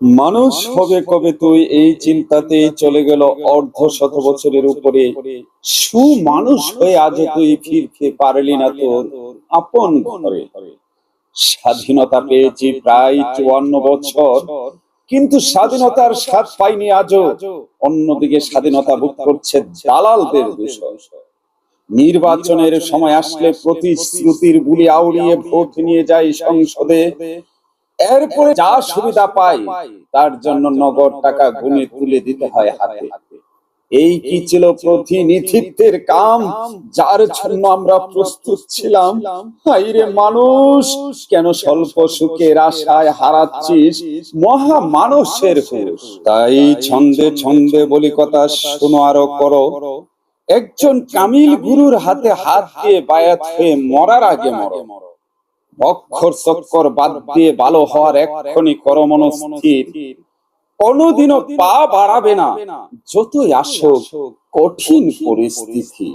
মানুষ হবে কবে তুই? এই চিন্তাতেই চলে গেল অর্ধ শত বছরের উপরে। সুমানুষ হয়ে আজও তুই ফিরতে পারলি না তোর আপন ঘরে। স্বাধীনতা পেয়েছি প্রায় চুয়ান্ন বছর, কিন্তু স্বাধীনতার স্বাদ পাইনি আজও। অন্যদিকে স্বাধীনতা ভোগ করছে দালালদের নির্বাচনের সময় আসলে প্রতিশ্রুতির বুলি আউড়িয়ে ভোট নিয়ে যায় সংসদে। এরপরে যা সুবিধা পাই তার জন্য নগদ টাকা গুনে তুলে দিতে হয় হাতে। এই কি ছিল প্রতিনিধিত্বের কাম? যার জন্য আমরা প্রস্তুত ছিলাম। হাইরে মানুষ কেন স্বল্প সুখের আশায় হারাচ্ছিস? মহা মানুষের তাই ছন্দে ছন্দে বলি কথা শোনো আরও করো। একজন কামিল গুরুর হাতে হাত দিয়ে বায়াত হয়ে মরার আগে মরো। অক্ষর চক্কর বাদ দিয়ে ভালো হওয়ার এক্ষণি করমনস্থির। কোনোদিনও পা বাড়াবে না যতই আসুক কঠিন পরিস্থিতি।